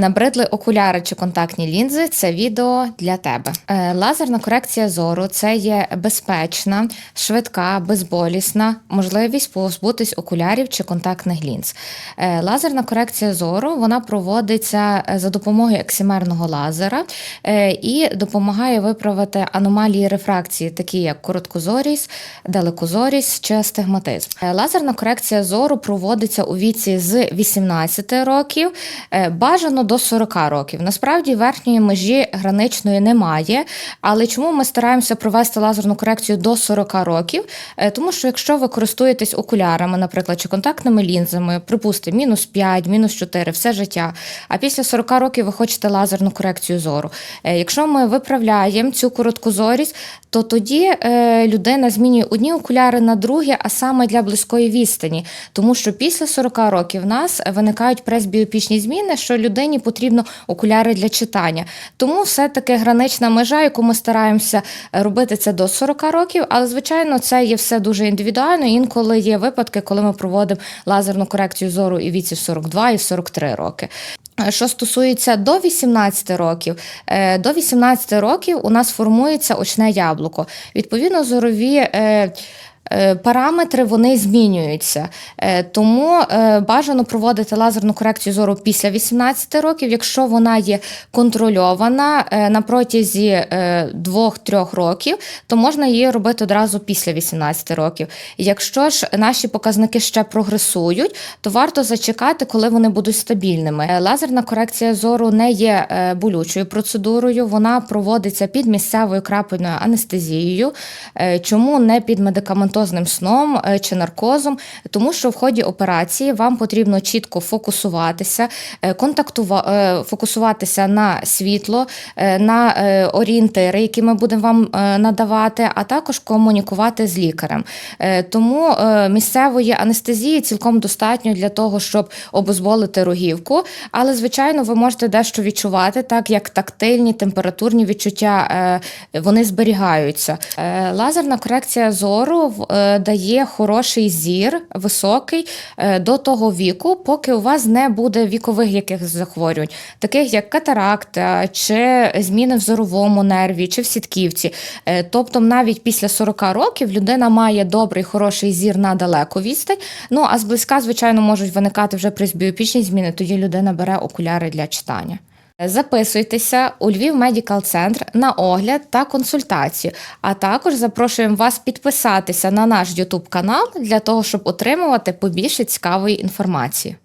Набридли окуляри чи контактні лінзи це відео для тебе. Е, Лазерна корекція зору це є безпечна, швидка, безболісна можливість позбутись окулярів чи контактних лінз. Е, Лазерна корекція зору вона проводиться е, за допомогою ексимерного лазера і допомагає виправити аномалії рефракції, такі як короткозорість, далекозорість чи астигматизм. Лазерна корекція зору проводиться у віці з 18 років, бажано до 40 років. Насправді верхньої межі граничної немає. Але чому ми стараємося провести лазерну корекцію до 40 років? Е, Тому що якщо ви користуєтесь окулярами, наприклад, чи контактними лінзами, припустимо, мінус 5, мінус 4, все життя. А після 40 років ви хочете лазерну корекцію зору. Е, Якщо ми виправляємо цю короткозорість, то тоді е, людина змінює одні окуляри на другі, а саме для близької відстані. Тому що після 40 років в нас виникають пресбіопічні зміни, що людині потрібно окуляри для читання. Тому все-таки гранична межа, яку ми стараємося робити це до 40 років, але звичайно це є все дуже індивідуально. Інколи є випадки, коли ми проводимо лазерну корекцію зору і віці 42 і в 43 роки. Що стосується до 18 років, е, до 18 років у нас формується очне яблуко. Відповідно, зорові. Е, Параметри вони змінюються, Е, тому е, бажано проводити лазерну корекцію зору після 18 років, якщо вона є контрольована на протязі е, 2-3 років, то можна її робити одразу після 18 років. Якщо ж наші показники ще прогресують, то варто зачекати, коли вони будуть стабільними. Лазерна корекція зору не є болючою процедурою, вона проводиться під місцевою крапельною анестезією. Чому не під медикаментозним сном е, чи наркозом? Тому що в ході операції вам потрібно чітко фокусуватися, е, контактува... е, фокусуватися на світло, на орієнтири, які ми будемо вам надавати, а також комунікувати з лікарем. Тому місцевої анестезії цілком достатньо для того, щоб обезболити рогівку. Але, звичайно, ви можете дещо відчувати, так як тактильні температурні відчуття вони зберігаються. Лазерна корекція зору дає хороший зір, високий е, до того віку, поки у вас не буде вікових якихось захворювань, таких як катаракта, чи зміни в зоровому нерві, чи в сітківці. Е, Тобто, навіть після 40 років людина має добрий, хороший зір на далеку відстань. Ну а зблизька, звичайно, можуть виникати вже пресбіопічні зміни. Тоді людина бере окуляри для читання. Записуйтеся у Львів Медікал Центр на огляд та консультацію. А також запрошуємо вас підписатися на наш YouTube канал для того, щоб отримувати побільше цікавої інформації.